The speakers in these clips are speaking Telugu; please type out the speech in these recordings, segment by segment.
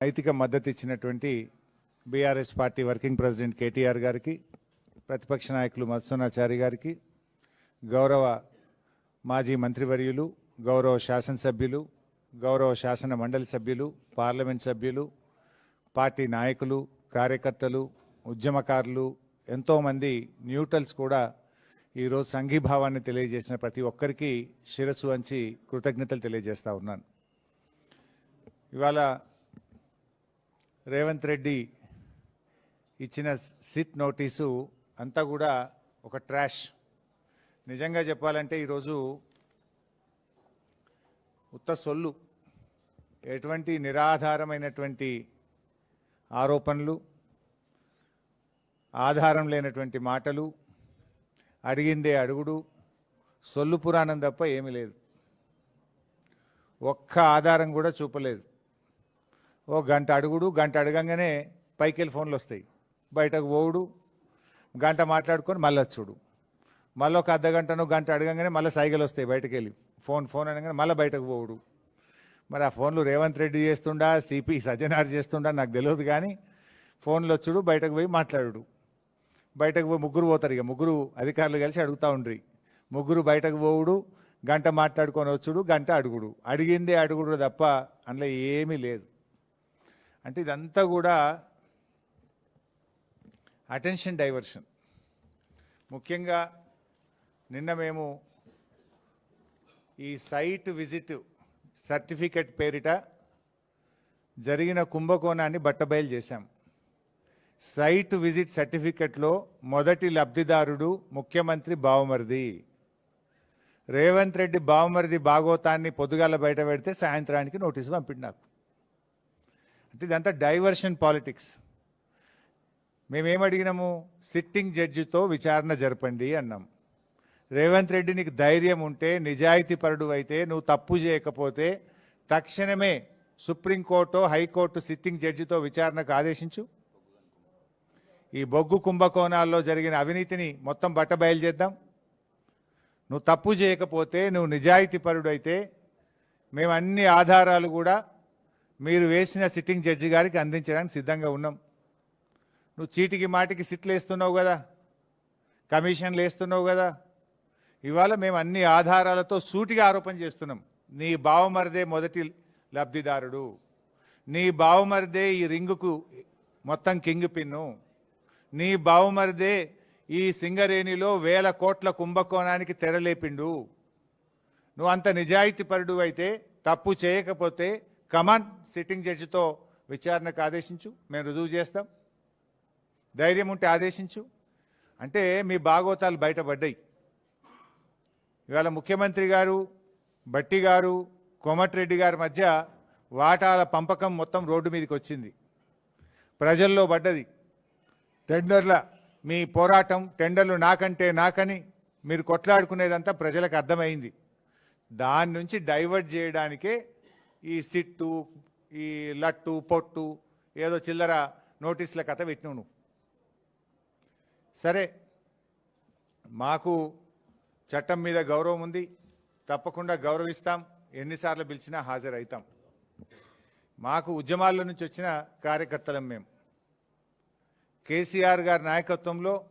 నైతిక మద్దతు ఇచ్చినటువంటి BRS party working president KTR గారికి ప్రతిపక్ష నాయకులు మత్స్వనాచారి గారికి గౌరవ మాజీ మంత్రివర్యులు గౌరవ శాసనసభ్యులు గౌరవ శాసన మండలి సభ్యులు పార్లమెంట్ సభ్యులు పార్టీ నాయకులు కార్యకర్తలు ఉద్యమకారులు ఎంతోమంది న్యూట్రల్స్ కూడా ఈరోజు సంఘీభావాన్ని తెలియజేసిన ప్రతి ఒక్కరికి శిరస్సు వంచి కృతజ్ఞతలు తెలియజేస్తూ ఉన్నాను. ఇవాళ రేవంత్ రెడ్డి ఇచ్చిన సిట్ నోటీసు అంతా కూడా ఒక ట్రాష్. నిజంగా చెప్పాలంటే ఈరోజు ఉత్త సొల్లు ఎటువంటి నిరాధారమైనటువంటి ఆరోపణలు ఆధారం లేనటువంటి మాటలు అడిగిందే అడుగుడు సొల్లు పురాణం తప్ప ఏమీ లేదు. ఒక్క ఆధారం కూడా చూపలేదు. ఓ గంట అడుగుడు గంట అడగంగానే పైకి వెళ్ళి ఫోన్లు వస్తాయి. బయటకు పోవుడు గంట మాట్లాడుకొని మళ్ళీ వచ్చుడు. మళ్ళీ ఒక అర్ధ గంటను గంట అడగంగానే మళ్ళీ సైకిల్ వస్తాయి బయటకు వెళ్ళి ఫోన్ ఫోన్ అనగానే మళ్ళీ బయటకు పోవుడు. మరి ఆ ఫోన్లు రేవంత్ రెడ్డి చేస్తుండా సిపి సజ్జనార్ చేస్తుండా నాకు తెలియదు కానీ ఫోన్లు వచ్చుడు బయటకు పోయి మాట్లాడుడు. బయటకు పోయి ముగ్గురు పోతారు ఇక. ముగ్గురు అధికారులు కలిసి అడుగుతూ ఉండ్రి. ముగ్గురు బయటకు పోవుడు గంట మాట్లాడుకొని వచ్చుడు గంట అడుగుడు. అడిగిందే అడుగుడు తప్ప అందులో ఏమీ లేదు. అంటే ఇదంతా కూడా అటెన్షన్ డైవర్షన్ ముఖ్యంగా నిన్న మేము ఈ సైట్ విజిట్ సర్టిఫికెట్ పేరిట జరిగిన కుంభకోణాన్ని బట్టబయలు చేశాం. సైట్ విజిట్ సర్టిఫికెట్లో మొదటి లబ్ధిదారుడు ముఖ్యమంత్రి బావమరిది. రేవంత్ రెడ్డి బావమరిది బాగోతాన్ని పొద్దుగాల బయట పెడితే సాయంత్రానికి నోటీసు పంపిండు నాకు. అంటే ఇదంతా డైవర్షన్ పాలిటిక్స్. మేమేమడిగినాము? సిట్టింగ్ జడ్జితో విచారణ జరపండి అన్నాం. రేవంత్ రెడ్డి నీకు ధైర్యం ఉంటే నిజాయితీ పరుడు అయితే నువ్వు తప్పు చేయకపోతే తక్షణమే సుప్రీంకోర్టు హైకోర్టు సిట్టింగ్ జడ్జితో విచారణకు ఆదేశించు. ఈ బొగ్గు కుంభకోణాల్లో జరిగిన అవినీతిని మొత్తం బట్ట బయలు చేద్దాం. నువ్వు తప్పు చేయకపోతే నువ్వు నిజాయితీ పరుడు అయితే మేము అన్ని ఆధారాలు కూడా మీరు వేసిన సిట్టింగ్ జడ్జి గారికి అందించడానికి సిద్ధంగా ఉన్నాం. నువ్వు చీటికి మాటికి సిట్లు వేస్తున్నావు కదా కమిషన్లు వేస్తున్నావు కదా ఇవాళ మేము అన్ని ఆధారాలతో సూటిగా ఆరోపణ చేస్తున్నాం. నీ బావమరిదే మొదటి లబ్ధిదారుడు నీ బావమరిదే ఈ రింగుకు మొత్తం కింగ్ పిన్ను నీ బావమరిదే ఈ సింగరేణిలో వేల కోట్ల కుంభకోణానికి తెరలేపిండు. నువ్వు అంత నిజాయితీ పరుడు అయితే తప్పు చేయకపోతే కమాన్ సిట్టింగ్ జడ్జితో విచారణకు ఆదేశించు. మేము రుజువు చేస్తాం. ధైర్యం ఉంటే ఆదేశించు. అంటే మీ భాగోతాలు బయటపడ్డాయి. ఇవాళ ముఖ్యమంత్రి గారు బట్టి గారు కోమటిరెడ్డి గారి మధ్య వాటాల పంపకం మొత్తం రోడ్డు మీదకి వచ్చింది. ప్రజల్లో పడ్డది. టెండర్ల మీ పోరాటం టెండర్లు నాకంటే నాకని మీరు కొట్లాడుకునేదంతా ప్రజలకు అర్థమైంది. దాని నుంచి డైవర్ట్ చేయడానికే ఈ సిట్టు ఈ లట్టు పొట్టు ఏదో చిల్లర నోటీసుల కథ పెట్టినావు సరే మాకు చట్టం మీద గౌరవం ఉంది. తప్పకుండా గౌరవిస్తాం. ఎన్నిసార్లు పిలిచినా హాజరవుతాం. మాకు ఉద్యమాల నుంచి వచ్చిన కార్యకర్తలం మేము కేసీఆర్ గారి నాయకత్వంలో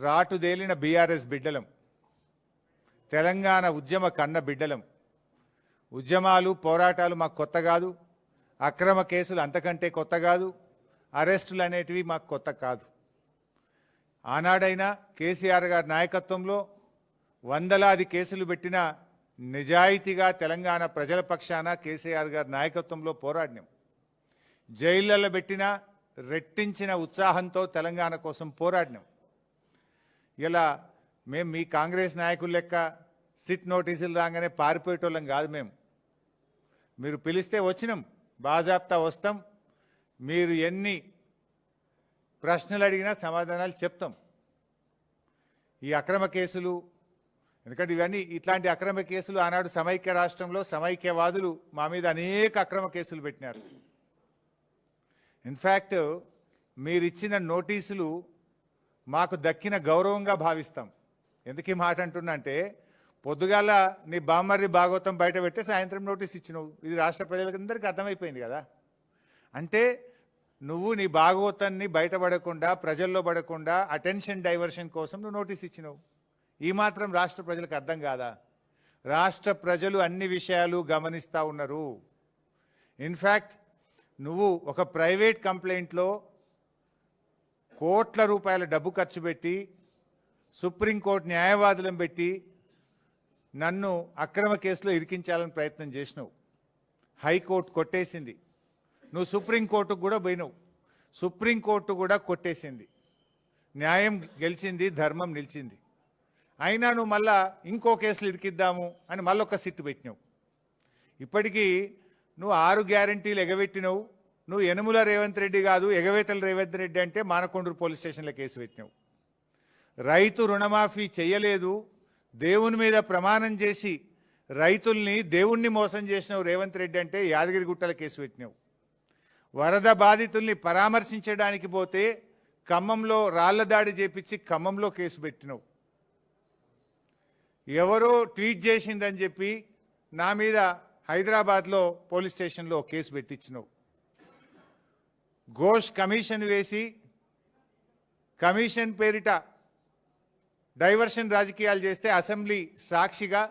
రాటుదేలిన బీఆర్ఎస్ బిడ్డలం. తెలంగాణ ఉద్యమ కన్న బిడ్డలం. ఉద్యమాలు పోరాటాలు మాకు కొత్త కాదు. అక్రమ కేసులు అంతకంటే కొత్త కాదు. అరెస్టులు అనేటివి మాకు కొత్త కాదు. ఆనాడైనా కేసీఆర్ గారి నాయకత్వంలో వందలాది కేసులు పెట్టిన నిజాయితీగా తెలంగాణ ప్రజల పక్షాన కేసీఆర్ గారి నాయకత్వంలో పోరాడినాం. జైళ్ళల్లో పెట్టిన రెట్టించిన ఉత్సాహంతో తెలంగాణ కోసం పోరాడినాం. ఇలా మేము మీ కాంగ్రెస్ నాయకులు లెక్క సిట్ నోటీసులు రాగానే పారిపోయేటోళ్ళం కాదు మేము మీరు పిలిస్తే వచ్చినాం బాజాబ్తా వస్తాం. మీరు ఎన్ని ప్రశ్నలు అడిగినా సమాధానాలు చెప్తాం. ఈ అక్రమ కేసులు ఎందుకంటే ఇవన్నీ ఇట్లాంటి అక్రమ కేసులు ఆనాడు సమైక్య రాష్ట్రంలో సమైక్యవాదులు మా మీద అనేక అక్రమ కేసులు పెట్టినారు. ఇన్ఫ్యాక్ట్ మీరిచ్చిన నోటీసులు మాకు దక్కిన గౌరవంగా భావిస్తాం. ఎందుకు మాట అంటున్నా అంటే పొద్దుగాల నీ బామ్మర్ది భాగవతం బయట పెడితే సాయంత్రం నోటీస్ ఇచ్చినావు. ఇది రాష్ట్ర ప్రజలందరికీ అర్థమైపోయింది కదా. అంటే నువ్వు నీ భాగవతాన్ని బయటపడకుండా ప్రజల్లో పడకుండా అటెన్షన్ డైవర్షన్ కోసం నువ్వు నోటీస్ ఇచ్చినావు. ఈ మాత్రం రాష్ట్ర ప్రజలకు అర్థం కాదా? రాష్ట్ర ప్రజలు అన్ని విషయాలు గమనిస్తూ ఉన్నారు. ఇన్ఫ్యాక్ట్ నువ్వు ఒక ప్రైవేట్ కంప్లైంట్లో కోట్ల రూపాయల డబ్బు ఖర్చు పెట్టి సుప్రీంకోర్టు న్యాయవాదులను పెట్టి నన్ను అక్రమ కేసులో ఇరికించాలని ప్రయత్నం చేసినావు. హైకోర్టు కొట్టేసింది. నువ్వు సుప్రీంకోర్టుకు కూడా పోయినావు. సుప్రీంకోర్టు కూడా కొట్టేసింది. న్యాయం గెలిచింది ధర్మం నిలిచింది. అయినా నువ్వు మళ్ళా ఇంకో కేసులు ఇరికిద్దాము అని మళ్ళొక సిట్టు పెట్టినావు. ఇప్పటికీ నువ్వు ఆరు గ్యారంటీలు ఎగబెట్టినావు. నువ్వు యనుముల రేవంత్ రెడ్డి కాదు ఎగవేతల రేవంత్ రెడ్డి అంటే మానకొండూరు పోలీస్ స్టేషన్లో కేసు పెట్టినావు. రైతు రుణమాఫీ చేయలేదు దేవుని మీద ప్రమాణం చేసి రైతుల్ని దేవుణ్ణి మోసం చేసినావు రేవంత్ రెడ్డి అంటే యాదగిరి గుట్టల కేసు పెట్టినావు. వరద బాధితుల్ని పరామర్శించడానికి పోతే ఖమ్మంలో రాళ్ళ దాడి చేపించి ఖమ్మంలో కేసు పెట్టినావు. ఎవరో ట్వీట్ చేసిందని చెప్పి నా మీద హైదరాబాద్లో పోలీస్ స్టేషన్లో కేసు పెట్టించినావు. ఘోష్ కమిషన్ వేసి కమిషన్ పేరిట డైవర్షన్ రాజకీయాలు చేస్తే అసెంబ్లీ సాక్షిగా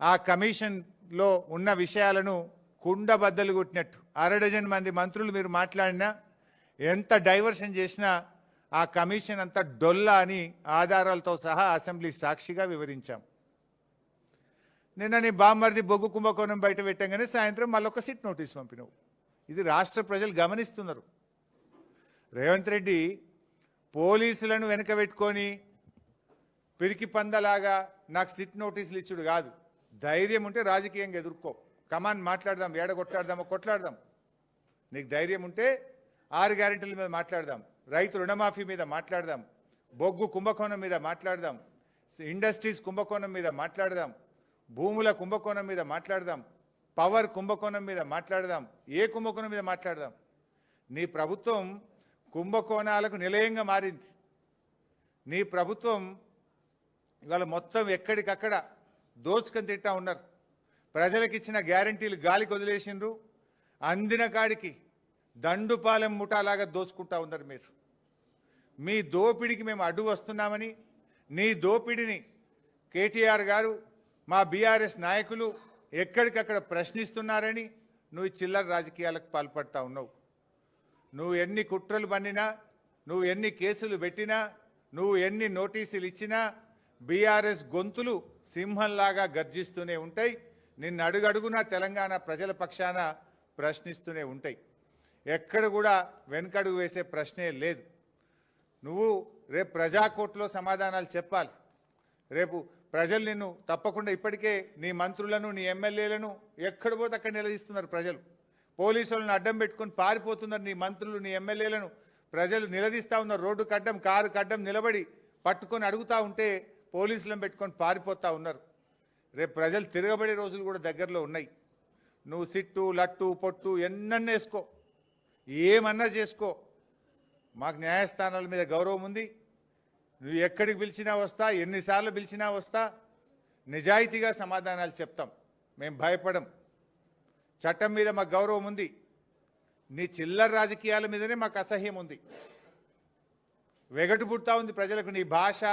ఆ కమిషన్లో ఉన్న విషయాలను కుండబద్దలు కొట్టినట్టు. అరడజన్ మంది మంత్రులు మీరు మాట్లాడినా ఎంత డైవర్షన్ చేసినా ఆ కమిషన్ అంతా డొల్లా అని ఆధారాలతో సహా అసెంబ్లీ సాక్షిగా వివరించాం. నిన్న నీ బామ్మర్ది బొగ్గు కుంభకోణం బయట పెట్టంగానే సాయంత్రం మళ్ళొక సిట్ నోటీస్ పంపినావు. ఇది రాష్ట్ర ప్రజలు గమనిస్తున్నారు. రేవంత్ రెడ్డి పోలీసులను వెనకబెట్టుకొని పిరికి పందలాగా నాకు సిట్ నోటీసులు ఇచ్చుడు కాదు. ధైర్యం ఉంటే రాజకీయంగా ఎదుర్కో. కమాన్ మాట్లాడదాం ఏడ కొట్లాడదామో కొట్లాడదాం. నీకు ధైర్యం ఉంటే ఆరు గ్యారెంటీల మీద మాట్లాడదాం. రైతు రుణమాఫీ మీద మాట్లాడదాం. బొగ్గు కుంభకోణం మీద మాట్లాడదాం. ఇండస్ట్రీస్ కుంభకోణం మీద మాట్లాడదాం. భూముల కుంభకోణం మీద మాట్లాడదాం. పవర్ కుంభకోణం మీద మాట్లాడదాం. ఏ కుంభకోణం మీద మాట్లాడదాం? నీ ప్రభుత్వం కుంభకోణాలకు నిలయంగా మారింది. నీ ప్రభుత్వం ఇవాళ మొత్తం ఎక్కడికక్కడ దోచుకొని తింటా ఉన్నారు. ప్రజలకు ఇచ్చిన గ్యారంటీలు గాలికి వదిలేసిండ్రు. అందిన కాడికి దండుపాలెం ముఠాలాగా దోచుకుంటా ఉన్నారు మీరు. మీ దోపిడికి మేము అడ్డు వస్తున్నామని నీ దోపిడిని కేటీఆర్ గారు మా బీఆర్ఎస్ నాయకులు ఎక్కడికక్కడ ప్రశ్నిస్తున్నారని నువ్వు చిల్లర రాజకీయాలకు పాల్పడతా ఉన్నావు. నువ్వు ఎన్ని కుట్రలు పన్నినా నువ్వు ఎన్ని కేసులు పెట్టినా నువ్వు ఎన్ని నోటీసులు ఇచ్చినా బీఆర్ఎస్ గొంతులు సింహంలాగా గర్జిస్తూనే ఉంటాయి. నిన్ను అడుగడుగునా తెలంగాణ ప్రజల పక్షాన ప్రశ్నిస్తూనే ఉంటాయి. ఎక్కడ కూడా వెనకడుగు వేసే ప్రశ్నే లేదు. నువ్వు రేపు ప్రజాకోర్టులో సమాధానాలు చెప్పాలి. రేపు ప్రజలు నిన్ను తప్పకుండా ఇప్పటికే నీ మంత్రులను నీ ఎమ్మెల్యేలను ఎక్కడ పోతే అక్కడ నిలదీస్తున్నారు ప్రజలు. పోలీసులను అడ్డం పెట్టుకొని పారిపోతున్నారు నీ మంత్రులు నీ ఎమ్మెల్యేలను. ప్రజలు నిలదీస్తా ఉన్నారు రోడ్డు కడ్డం కారు కడ్డం నిలబడి పట్టుకొని అడుగుతా ఉంటే పోలీసులను పెట్టుకొని పారిపోతా ఉన్నారు. రేపు ప్రజలు తిరగబడే రోజులు కూడా దగ్గరలో ఉన్నాయి. నువ్వు సిట్టు లట్టు పొట్టు ఎన్నన్న వేసుకో. ఏమన్నా చేసుకో. మాకు న్యాయస్థానాల మీద గౌరవం ఉంది. నువ్వు ఎక్కడికి పిలిచినా వస్తా ఎన్నిసార్లు పిలిచినా వస్తా. నిజాయితీగా సమాధానాలు చెప్తాం. మేము భయపడం. చట్టం మీద మాకు గౌరవం ఉంది. నీ చిల్లర రాజకీయాల మీదనే మాకు అసహ్యం ఉంది. వెగటు పుడతా ఉంది ప్రజలకు నీ భాష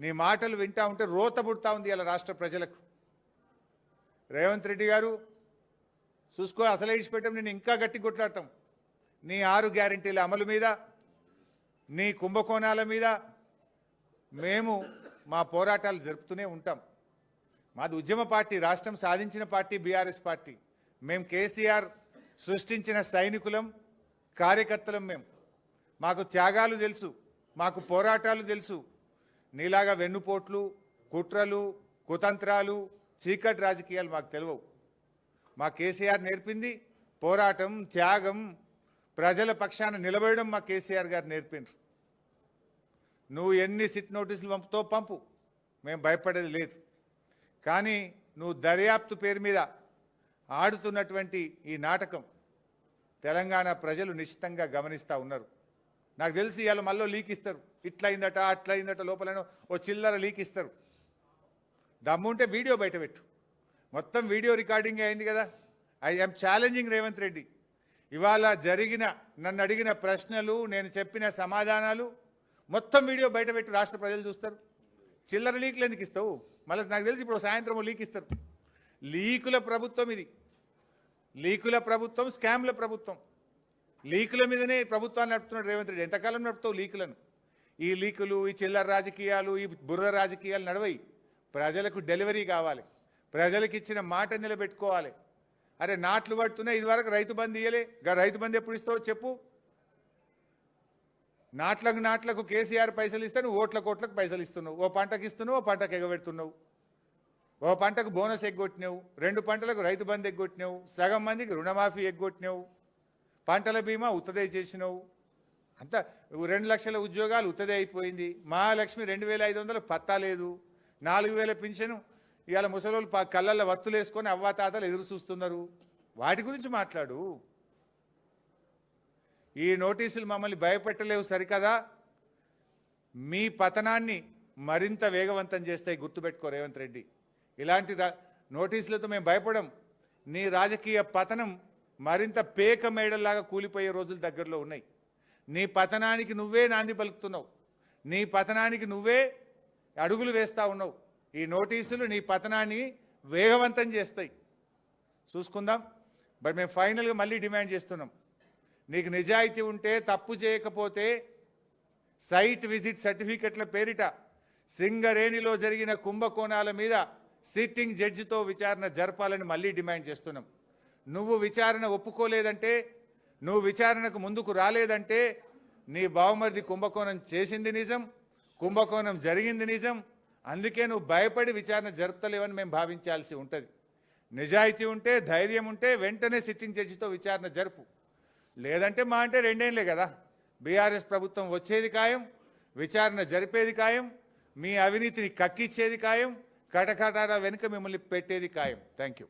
నీ మాటలు వింటా ఉంటే రోత పుడతా ఉంది ఇలా రాష్ట్ర ప్రజలకు. రేవంత్ రెడ్డి గారు చూసుకో అసలు ఇడిచిపెట్టాం నేను ఇంకా గట్టి కొట్లాడతాం. నీ ఆరు గ్యారంటీల అమలు మీద నీ కుంభకోణాల మీద మేము మా పోరాటాలు జరుపుతూనే ఉంటాం. మాది ఉద్యమ పార్టీ రాష్ట్రం సాధించిన పార్టీ బీఆర్ఎస్ పార్టీ. మేము కేసీఆర్ సృష్టించిన సైనికులం కార్యకర్తలం మేము మాకు త్యాగాలు తెలుసు మాకు పోరాటాలు తెలుసు నీలాగా వెన్నుపోట్లు కుట్రలు కుతంత్రాలు చీకటి రాజకీయాలు మాకు తెలియవు మా కేసీఆర్ నేర్పింది పోరాటం త్యాగం ప్రజల పక్షాన నిలబడడం మా కేసీఆర్ గారు నేర్పినారు నువ్వు ఎన్ని సిట్ నోటీసులు పంపుతో పంపు మేము భయపడేది లేదు. కానీ నువ్వు దర్యాప్తు పేరు మీద ఆడుతున్నటువంటి ఈ నాటకం తెలంగాణ ప్రజలు నిశ్చితంగా గమనిస్తూ ఉన్నారు. నాకు తెలిసి ఇవాళ మళ్ళీ లీక్ ఇస్తారు. ఇట్లయిందట అయిందట అట్లా అయిందట లోపల ఓ చిల్లర లీక్ ఇస్తారు. దమ్ముంటే వీడియో బయట పెట్టు మొత్తం వీడియో రికార్డింగ్ అయింది కదా. I am challenging Revanth Reddy. ఇవాళ జరిగిన నన్ను అడిగిన ప్రశ్నలు నేను చెప్పిన సమాధానాలు మొత్తం వీడియో బయటపెట్టు రాష్ట్ర ప్రజలు చూస్తారు. చిల్లర లీకులు ఎందుకు ఇస్తావు? మళ్ళీ నాకు తెలిసి ఇప్పుడు సాయంత్రం లీక్ ఇస్తారు. లీకుల ప్రభుత్వం ఇది. లీకుల ప్రభుత్వం స్కామ్ల ప్రభుత్వం. లీకుల మీదనే ప్రభుత్వాన్ని నడుపుతున్నాడు రేవంత్ రెడ్డి. ఎంతకాలం నడుపుతావు లీకులను? ఈ లీకులు ఈ చిల్లర రాజకీయాలు ఈ బురద రాజకీయాలు నడవయి ప్రజలకు డెలివరీ కావాలి. ప్రజలకు ఇచ్చిన మాట నిలబెట్టుకోవాలి. అరే నాట్లు పడుతున్నాయి ఇదివరకు రైతు బంధు ఇయ్యలే. రైతు బంధు ఎప్పుడు ఇస్తావో చెప్పు. నాట్లకు నాట్లకు కేసీఆర్ పైసలు ఇస్తే నువ్వు ఓట్ల కోట్లకు పైసలు ఇస్తున్నావు. ఓ పంటకి ఇస్తున్నావు ఓ పంటకు ఎగబెడుతున్నావు. ఓ పంటకు బోనస్ ఎగ్గొట్టినావు. రెండు పంటలకు రైతు బంధు ఎగ్గొట్టినావు. సగం మందికి రుణమాఫీ ఎగ్గొట్టినావు. పంటల బీమా ఉత్తదే చేసినావు. అంత రెండు లక్షల ఉద్యోగాలు ఉత్తదే అయిపోయింది. మహాలక్ష్మి రెండు వేల ఐదు వందలు పత్తా లేదు. నాలుగు వేల పింఛను. ఇవాళ ముసలోళ్ళు కళ్ళల్లో వత్తులు వేసుకొని అవ్వాతాతలు ఎదురు చూస్తున్నారు. వాటి గురించి మాట్లాడు. ఈ నోటీసులు మమ్మల్ని భయపెట్టలేవు సరికదా? మీ పతనాన్ని మరింత వేగవంతం చేస్తాయి గుర్తుపెట్టుకో రేవంత్ రెడ్డి. ఇలాంటి రా- నోటీసులతో మేము భయపడం నీ రాజకీయ పతనం మరింత పేక మేడల్లాగా కూలిపోయే రోజులు దగ్గరలో ఉన్నాయి. నీ పతనానికి నువ్వే నాంది పలుకుతున్నావు. నీ పతనానికి నువ్వే అడుగులు వేస్తా ఉన్నావు. ఈ నోటీసులు నీ పతనాన్ని వేగవంతం చేస్తాయి. చూసుకుందాం. బట్ మేము ఫైనల్గా మళ్ళీ డిమాండ్ చేస్తున్నాం. నీకు నిజాయితీ ఉంటే తప్పు చేయకపోతే సైట్ విజిట్ సర్టిఫికెట్ల పేరిట సింగరేణిలో జరిగిన కుంభకోణాల మీద సిట్టింగ్ జడ్జితో విచారణ జరపాలని మళ్ళీ డిమాండ్ చేస్తున్నాం. నువ్వు విచారణ ఒప్పుకోలేదంటే నువ్వు విచారణకు ముందుకు రాలేదంటే నీ బావమరిది కుంభకోణం చేసింది నిజం కుంభకోణం జరిగింది నిజం. అందుకే నువ్వు భయపడి విచారణ జరుపుతలేవని మేము భావించాల్సి ఉంటుంది. నిజాయితీ ఉంటే ధైర్యం ఉంటే వెంటనే సిట్టింగ్ జడ్జితో విచారణ జరుపు. లేదంటే మా అంటే రెండేళ్ళే కదా. బీఆర్ఎస్ ప్రభుత్వం వచ్చేది ఖాయం విచారణ జరిపేది ఖాయం మీ అవినీతిని కక్కిచ్చేది ఖాయం కటకటాల వెనుక మిమ్మల్ని పెట్టేది ఖాయం. Thank you